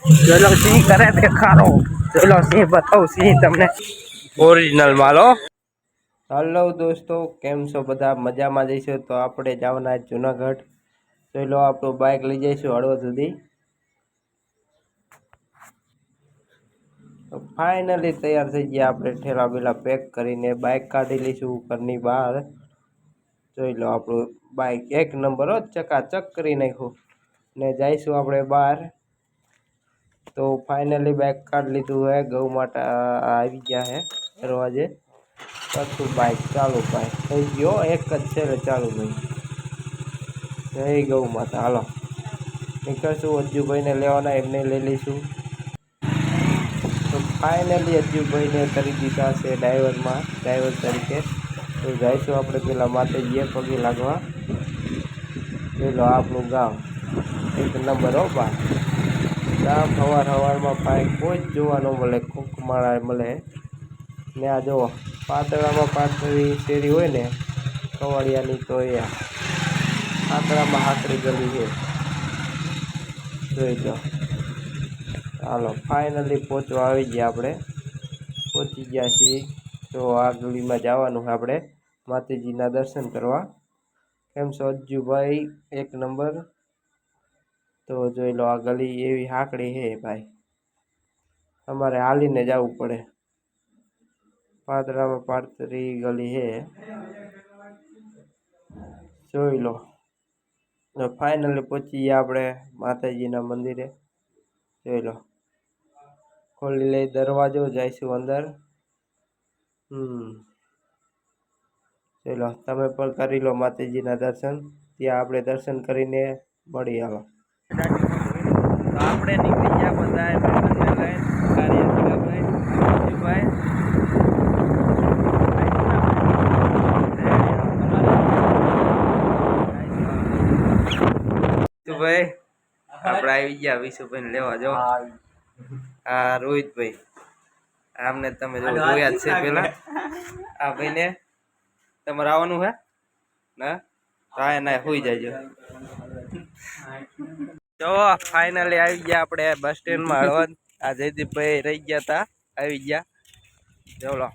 ચલો સિંહ કરે દેખાડો. ચલો સિંહ બતાવું સિંહ તમને. ઓરિજિનલ માલો હલો દોસ્તો કેમ છો બધા? મજામાં જઈશું તો આપણે જવાના જુનાગઢ. ચલો આપણું બાઇક લઈ જઈશું હળવદ સુધી. તો ફાઇનલી તૈયાર થઈ ગયા આપણે ઠેલા બેલા પેક કરીને બાઇક કાઢી લઈશું ઘરની બહાર. જોઈ લો આપણું બાઇક એક નંબર ચકાચક કરી નાખ્યું. ને જઈશું આપણે બહાર. તો ફાઇનલી બાઇક કાઢી લીધું હે. ગૌ માતા આવી ગયા હે દરવાજે. પાછું બાઇક ચાલુ ભાઈ. થઈ ગયો. એક જ છે ને ચાલુ ભાઈ. જય ગૌ માતા. હાલો. નીકળશું અજ્જુભાઈને લેવાના, એમને લઈ લઈશું. તો ફાઇનલી અજ્જુભાઈને કરી દીધા છે ડ્રાઈવરમાં ડ્રાઈવર તરીકે. તો જઈશું આપણે પેલા માતાજીએ પગે લાગવા. પેલો આપણું ગામ. એક નંબર હો બા. ગામ સવાર સવારમાં પાય કોઈ જ જોવા ન મળે, કોક માળા મળે. ને આ જુઓ, પાતળામાં પાતળી શેરી હોય ને, કવાડિયાની તો એ પાતળામાં હાકડી ગલી છે. જોઈ લો. હાલો ફાઇનલી પહોંચવા આવી ગયા આપણે. પહોંચી ગયા છીએ. તો આ ગલીમાં જવાનું આપણે, માતાજીના દર્શન કરવા. કેમ છો અજ્જુભાઈ? એક નંબર. તો જોઈ લો, આ ગલી એવી હાકડી છે ભાઈ. અમારે હાલીને જવું પડે. પાદરામાં પાડતરી ગલી છે. જોઈ લો. ફાઇનલી પહોંચી ગયા આપણે માતાજીના મંદિરે. જોઈ લો. ખોલી લઈ દરવાજો, જઈશું અંદર. હમ. ચલો તમે પણ કરી લો માતાજીના દર્શન. ત્યાં આપણે દર્શન કરીને મળી આવો આપણે નીકળી ગયા બધા લઈને ભાઈ. આપણે આવી ગયા વિશુભાઈ લેવા જો. આ રોહિતભાઈ. આમને તમે જોયા છે પેલા. આ ભાઈને. તમારે આવવાનું હે? ના? તો આ ના હોઈ જાયજો તો ફાઇનલી આવી ગયા આપણે બસ સ્ટેન્ડમાં હળવદ. આ જયદીપભાઈ રહી ગયા હતા આવી ગયા. ચલો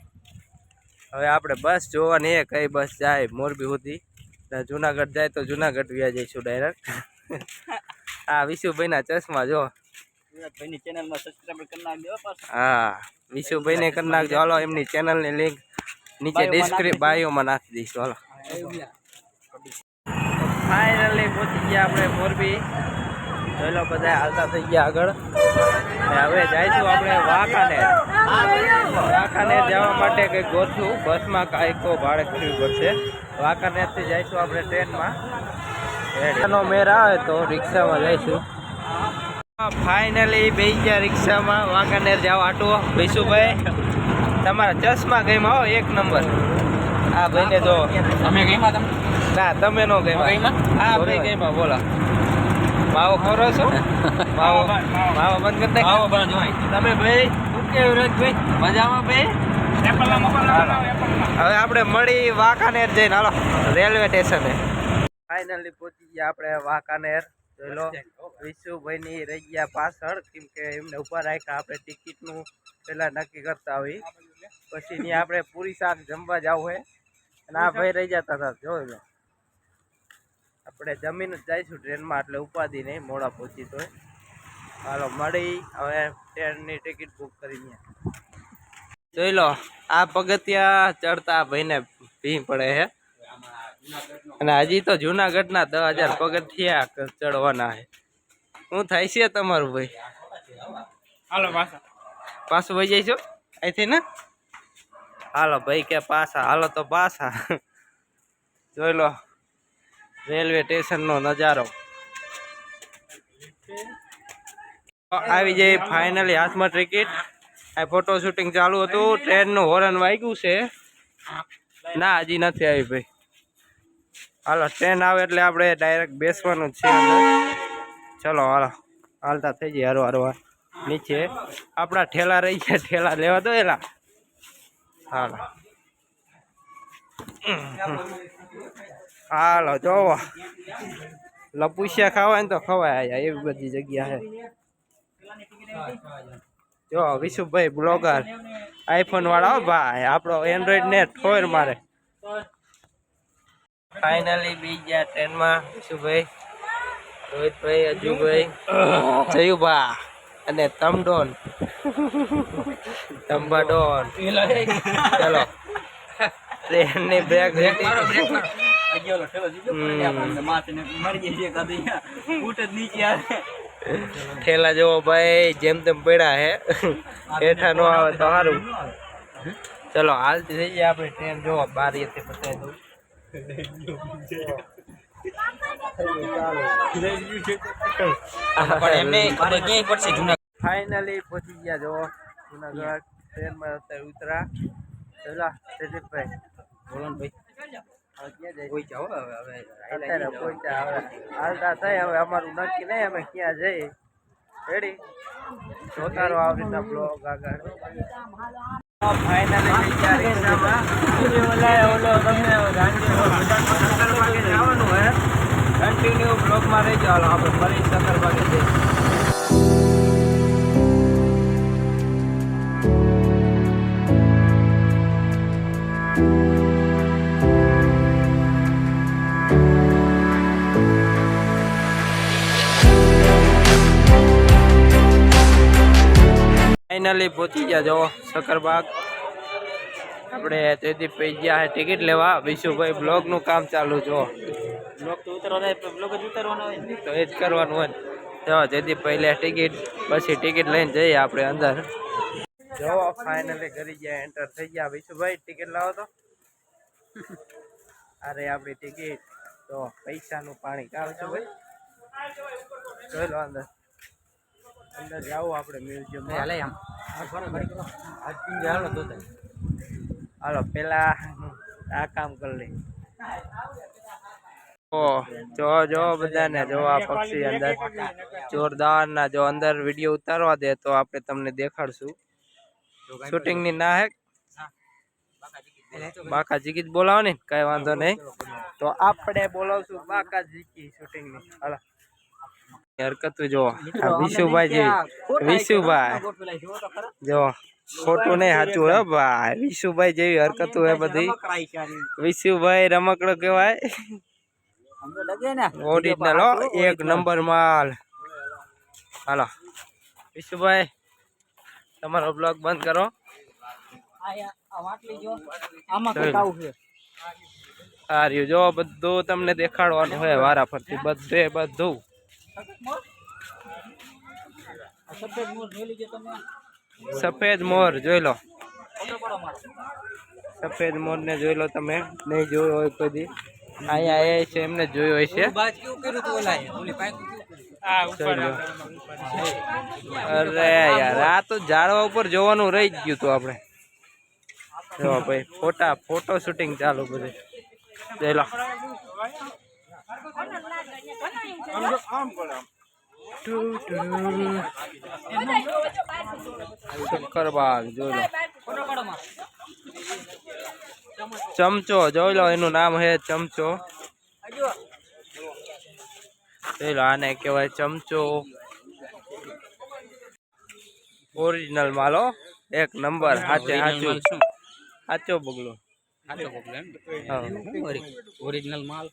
હવે આપણે બસ જોવાની એ કઈ બસ જાય મોરબી સુધી. જુનાગઢ જાય તો જુનાગઢ વ્યા જઈશું ડાયરેક્ટ હા વિશુભાઈના ચશ્મા જો. હા વિશુભાઈને કરી નાખજો. હાલો એમની ચેનલની લિંક નીચે ડિસ્ક્રિપ બાયોમાં નાખી દઈશું. હાલો. ફાઇનલી પહોંચી ગયા આપણે મોરબી. ચલો બધા હાલતા થઈ ગયા આગળ. હવે જઈશું આપણે વાંકાનેર. વાંકાનેર જવા માટે કંઈક ગોઠવું. બસમાં કાંઈક ભાડે કરવી પડશે. વાંકાનેરથી જઈશું આપણે ટ્રેનમાં. મેર આવે તો રિક્ષામાં જઈશું. ફાઇનલી બે ગયા રિક્ષામાં. વાંકાનેર જાવ આટો વિશુભાઈ તમારા ચશ્મા ગઈ હો? એક નંબર. આ ભાઈને જો. કઈમાં તમે ના તમે નો ગઈ ગઈમાં? હા ભાઈ ગઈમાં બોલો. માવો ખરો છો? માવો માવો બંધ કરી દે આવો બરાબર જોઈ તમે ભાઈ શું કેવું ભાઈ? મજામાં ભાઈ? હવે આપણે મળી વાંકાનેર જઈને. હાલો રેલવે સ્ટેશને. ફાઇનલી પહોંચી ગયા આપણે વાંકાનેર. જોઈ લો વિશુભાઈની રહી ગયા પાછળ. કેમ કે એમને ઊભા રાખ્યા. આપણે ટિકિટનું પહેલાં નક્કી કરતા હોય પછી ત્યાં આપણે પૂરી શાક જમવા જવું હોય અને આ ભાઈ રહી જતા હતા જોઈ લો. આપણે જમીન જ જઈશું ટ્રેનમાં એટલે ઉપાધિ નહીં મોડા પહોંચી તોય. હાલો મળી હવે ટ્રેનની ટિકિટ બુક કરીને જોઈ લો આ પગથિયા ચડતા ભાઈને ભી પડે છે અને હજી તો જુનાગઢના દસ હજાર પગથિયા ચડવાના છે શું થાય છે તમારું ભાઈ? હાલો પાછા. પાછું વહી જઈશું? અહીંથી ને? હાલો ભાઈ કે પાછા. હાલો તો પાછા. જોઈ લો. રેલવે સ્ટેશનનો નજારો. આવી જઈ ફાઇનલી હાથમાં ટિકિટ આ ફોટો શૂટિંગ ચાલુ હતું. ટ્રેનનું હોરન વાગ્યું છે. ના, હજી નથી આવી ભાઈ. હાલો, ટ્રેન આવે એટલે આપણે ડાયરેક્ટ બેસવાનું છે ચલો, હાલો. હાલતા થઈ જઈએ હરવા હરવા નીચે. આપણા ઠેલા રહી ગયા. ઠેલા લેવા દો એલા. હાલો. હાલો જોવો. લપુસિયા ખાવાય ને તો ખવાય એવી બધી જગ્યા છે. જો વિશુભાઈ બ્લોગર. આઈફોન વાળા હો ભાઈ આપણો એન્ડ્રોઈડ ને ઠોર મારે. ફાઇનલી બીજા ટ્રેનમાં વિશુભાઈ રોહિતભાઈ અજુભાઈ. જયુભા અને તમડોન તંબાડોન ચલો. ટ્રેનની બ્રેક રેડી ઠેલા જેવો ભાઈ જેમ તેમ પડ્યા હે. હેઠા નો આવે તો સારું ચલો હાલતી થઈ જાય આપણે ટ્રેન જોવો બારીએથી પતાવી દઉં. ફાઇનલી પહોંચી ગયા જો જુનાગઢ ટ્રેનમાં અત્યારે ઉતરા. ચલા પ્રદીપભાઈ બોલો ને ભાઈ. અમારું નક્કી નહીં, અમે ક્યાં જઈએ. રેડી જોતા રહો બ્લોગ આગળ. ફાઇનલી વિચાર જવાનું હે કન્ટિન્યુ બ્લોગમાં રહી જાઓ આપણે ફરી સકરબાગે જઈએ. ફાઇનલી પહોંચી ગયા. જો સકરબાગ આપણે તેથી પૈ ગયા છે. ટિકિટ લેવા. વિશુભાઈ બ્લોગનું કામ ચાલુ જો તો એ જ કરવાનું હોય. જો જેથી પહેલે ટિકિટ પછી ટિકિટ લઈને જઈએ આપણે અંદર. જો ફાઇનલી કરી ગયા એન્ટર થઈ ગયા. વિશુભાઈ ટિકિટ લાવો તો. અરે આપણી ટિકિટ તો પૈસાનું પાણી કામ છે ભાઈ. જોઈ લો અંદર. અંદર જાવ આપણે મ્યુઝિયમ હાલો પેલા આ કામ કરી લઈ ઓ જો જો બધાને જો આ પક્ષી અંદર જોરદાર ના જો અંદર વીડિયો ઉતારવા દે તો આપણે તમને દેખાડશું. શૂટિંગની ના હે? બાકા જીકી જ બોલાવો ને કઈ વાંધો નહીં. તો આપણે બોલાવશું બાકા જીકી શૂટિંગની હાલો. હરકત જો વિશુભાઈ જે વિશુભાઈ. જો ખોટું નહીં સાચું હે ભાઈ. વિશુભાઈ જેવી હરકતો હે બધી. વિશુભાઈ રમકડો કહેવાય. ઓરિજિનલ હો એક નંબર માલ. હાલો. વિશુભાઈ તમારો બ્લોગ બંધ કરો. આ રહ્યું. જો બધું તમને દેખાડવાનું હોય વારા ફરતી બધે બધું. સફેદ મોર જોઈ લો. સફેદ મોર ને જોઈ લો તમે. નહીં જોયો હોય કદી. અહીંયા એ છે, એમને જોયો હોય છે. અરે યાર, આ તો ઝાડવા ઉપર જોવાનું રહી જ ગયું હતું આપણે. જો ભાઈ, ફોટા, ફોટો શૂટિંગ ચાલુ બધે. જોઈ લો. શક્કરબાગ જોઈ લો. ચમચો જોઈ લો એનું નામ હે ચમચો. જોઈ લો આને કહેવાય ચમચો. ઓરિજિનલ માલો એક નંબર સાચે સાચું સાચો બગલો. ઓરિજિનલ માલ?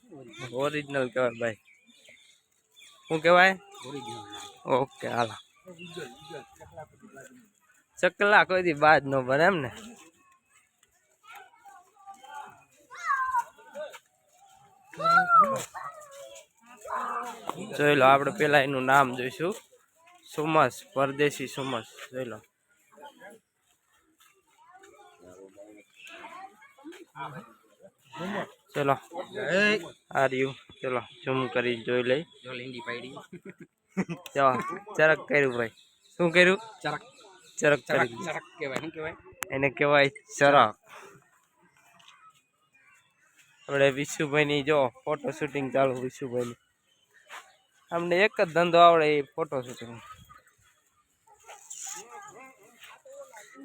ઓરિજિનલ કહેવાય ભાઈ. શું કહેવાય? ઓકે હાલો. ચકલા કોઈ દી બાદ નો ભરે એમ ને? જોઈ લો આપણે પેલા એનું નામ જોઈશું. સુમસ પરદેશી સુમસ જોઈ લો. ચલો. આર યુ ચલો ઝૂમ કરી જોઈ લઈ. ચરક કર્યું ભાઈ. શું કર્યું? ચરક. ચરક ચરક કરી ચરક કહેવાય. શું કહેવાય? એને કહેવાય ચરક. આપણે વિશુભાઈની જો ફોટો શૂટિંગ ચાલુ વિશુભાઈની. અમને એક જ ધંધો આવડે એ ફોટો શૂટિંગ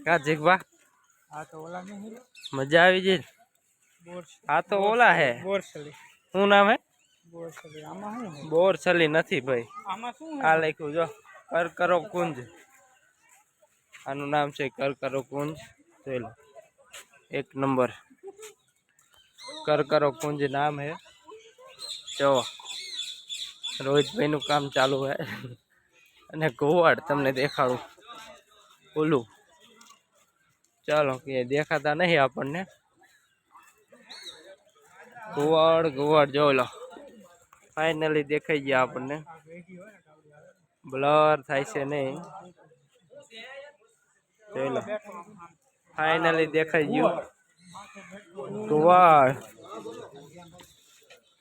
કા જીગવા આ તો ઓલા નહીં મજા આવી જઈ આ તો ઓલા હે. બોરસલી. શું નામ હે? બોરસલી આમાં શું બોરસલી નથી ભાઈ. આમાં શું આ લખ્યું જો કરકરો કુંજ. આનું નામ છે કરકરો કુંજ. જોઈ લો એક નંબર. કરકરો કુંજ નામ હે. જો રોહિતભાઈનું કામ ચાલુ હે. અને ગોવાડ તમને દેખાડું. ઓલું. ચાલો કે દેખાતા નહીં આપણને. ગોવાડ ઘુવાડ જોઈ લો. ફાઇનલી દેખાઈ ગયા આપણને. બ્લર થાય છે નહીં. જોઈ લો. ફાઇનલી દેખાઈ ગયું. ઘુવાડ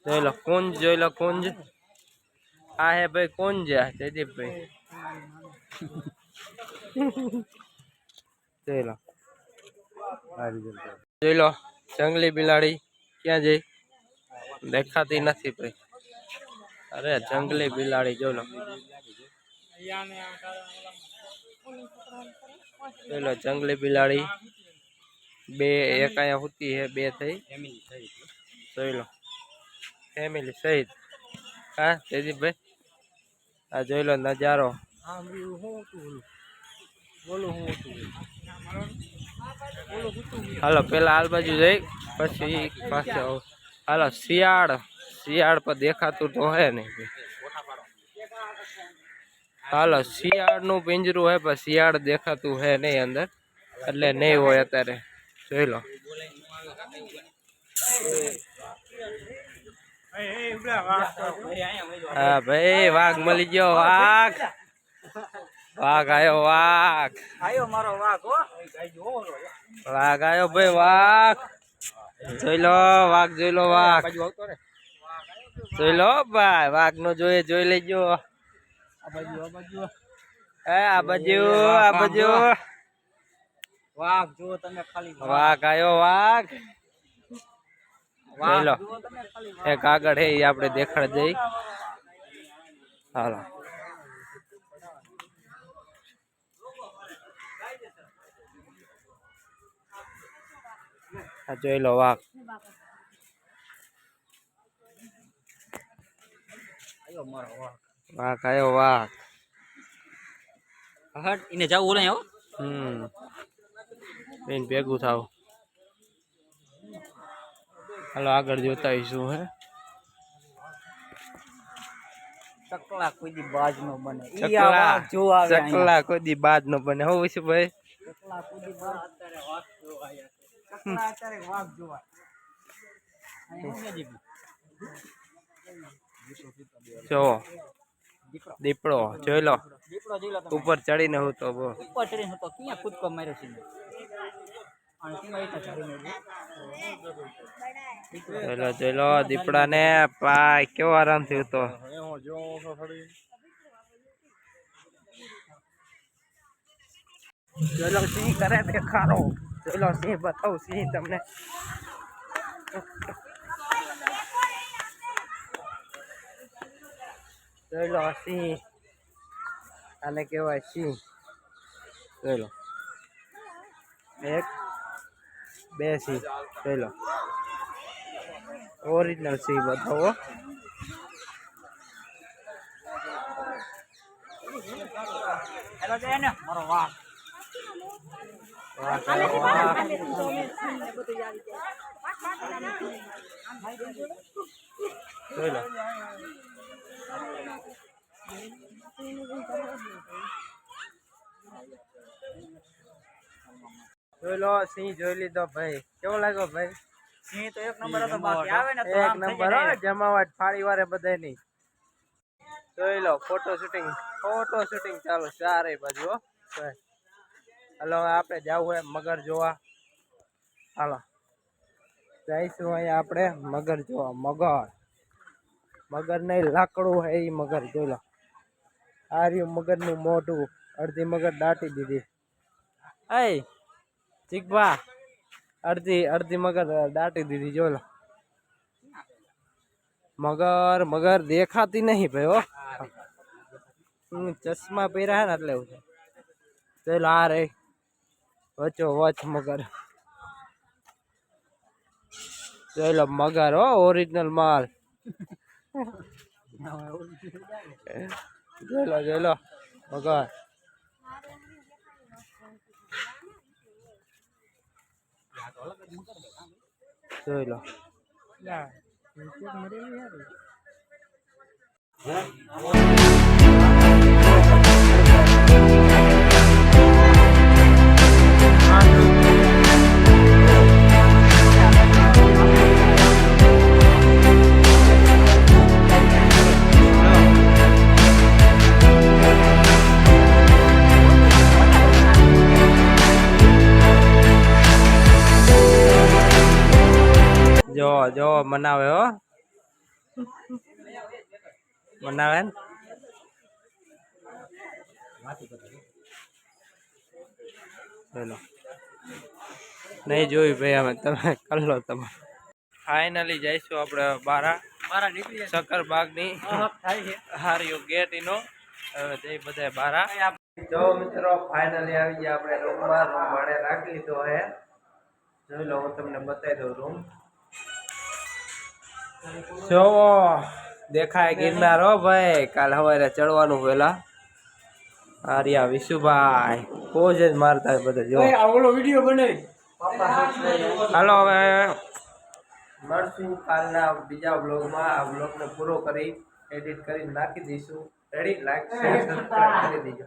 જોઈ લો કુંજ જોઈ લો કુંજ. આ હે ભાઈ કુંજ જયદીપભાઈ જોઈ લો. જોઈ લો જંગલી બિલાડી ક્યાં જઈ દેખાતી નથી ભાઈ. અરે, જંગલી બિલાડી જોઈ લો. જોઈ લો, જંગલી બિલાડી. બે એક અહીંયા હોતી હે, બે થઈ. જોઈ લો. ફેમિલી સહિત. હા જયદીપભાઈ આ જોઈ લો, નજારો. હાલો, પેલા આલ બાજુ જઈ, પછી પાસે આવું. હાલો શિયાળ. શિયાળ પર દેખાતું તો હે નહીં હાલો શિયાળનું પિંજરું હે પણ શિયાળ દેખાતું હે નહીં અંદર. એટલે નહીં હોય અત્યારે. જોઈ લો. હા ભાઈ વાઘ મળી ગયો વાઘ. વાઘ આવ્યો વાઘ. આવ્યો મારો વાઘ વાઘ આયો ભાઈ વાઘ. જોઈ લો વાઘ જોઈ લો વાઘ. જોઈ લો ભાઈ વાઘ નો જોઈએ જોઈ લેજો. આ બાજુ આ બાજુ. એ આ બાજુ આ બાજુ. વાઘ જો તમે ખાલી વાઘ. આયો વાઘ. જોઈ લો. એક આગળ હે આપણે દેખાડ જઈ હાલો. આ જોઈ લો વાઘ. વાઘ વાઘ વાઘ. હટ એને જાવું ઓલે હો. હમ. બેન ભેગું થાવ. હાલો આગળ જોતા આવીશું હે. ચકલા કોઈ દી બાજ નો બને. ઈ આ જો આવે ચકલા કોઈ દી બાદ ન બને. હો વિશે ભાઈ ચકલા કોઈ દી બાજ. અત્યારે ચકલા અત્યારે વાઘ હું જો દીપડો જોઈ લો. ઉપર ચડીને હું તો ઉપર ચડીને હતો ક્યાં કૂદકો માર્યો છે મેં? અને તેમાં એક જ ચડીને ઊભો. જોઈ લો જોઈ લો દીપડા ને પાય કેવો આરામ થયો જોઈ લો સિંહ કરે દેખાડો. જોઈ સિંહ બતાવું સિંહ તમને. જોઈ સિંહ. આને કહેવાય સિંહ. જોઈ એક, બે સિંહ. જોઈ લો ઓરિજિનલ સિંહ બતાવો. હેલો જય મારો વાહ. જોઈ લો સિંહ જોઈ લીધો ભાઈ. કેવો લાગ્યો ભાઈ? સિંહ તો એક નંબર હતો બાકી આવે ને તો એક નંબર હો, જમાવટ ફાળી વારે બધાય નહીં જોઈ લો ફોટો શૂટિંગ ફોટો શૂટિંગ ચાલુ ચારે બાજુ હો. ભાઈ. હાલો આપણે જવું હોય મગર જોવા. હાલો. જઈશું અહીંયા આપણે મગર જોવા મગર. મગર નહીં લાકડું હોય એ મગર જોઈ લો. આ રહ્યું મગરનું મોઢું. અડધી મગર દાટી દીધી. એ ચીકભા અડધી અડધી મગર દાટી દીધી જોઈ લો. મગર મગર દેખાતી નહીં ભાઈ હો. હું ચશ્મા પહેર્યા ને એટલે એવું છે. જોઈ લો આ રે વચ્ચો વચ મગર. જોઈ લો, મગર હો ઓરિજિનલ માલ. જોઈ લો જોઈ લો વગર જોઈ લો. જો જો મનાવે હો મનાવે ને ચલો નહીં જોયું ભાઈ અમે. તમે કર લો તમે ફાઇનલી જઈશું આપણે બારા. મારા નીકળી શક્કર બાગની. થાય છે. ગેટ એનો. હવે જઈ બધા બારા. જો મિત્રો ફાઇનલી આવી ગયા આપણે રૂમમાં. રૂમ ભાડે રાખી લીધો હે. જોઈ લો હું તમને બતાવી દઉં રૂમ. જોવો દેખાય ગિરનાર હો ભાઈ. કાલ સવારે ચડવાનું પેલા. આર્યા વિશુભાઈ. પોજ જ મારતા બધા જો વીડિયો ઓલો બનાવી. હાલો હવે મળશું કાલના બીજા બ્લોગમાં આ બ્લોગને પૂરો કરી એડિટ કરી નાખી દઈશું. રેડી લાઈક શેર સબસ્ક્રાઇબ કરી દીજો.